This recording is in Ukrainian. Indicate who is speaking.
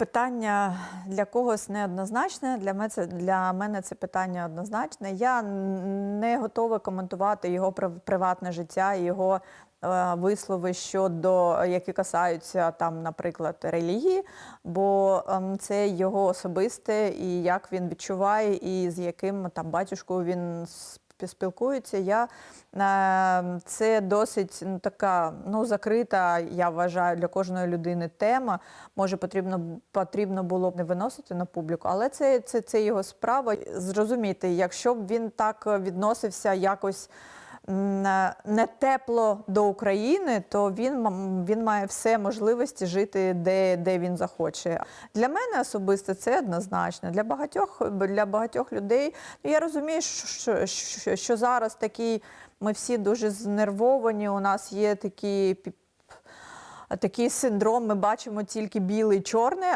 Speaker 1: питання для когось неоднозначне. Для мене це для мене це питання однозначне. Я не готова коментувати його приватне життя, його е, вислови щодо які касаються там, наприклад, релігії, бо ем, це його особисте і як він відчуває, і з яким там батюшкою він спі- спілкується. Я е, це досить ну, така ну закрита, я вважаю, для кожної людини тема. Може, потрібно потрібно було б не виносити на публіку, але це, це, це його справа. Зрозуміти, якщо б він так відносився якось. Не тепло до України, то він, він має все можливості жити де, де він захоче. Для мене особисто це однозначно. Для багатьох, для багатьох людей ну, я розумію, що, що, що зараз такий, ми всі дуже знервовані. У нас є такі такий синдром, ми бачимо тільки біле і чорне,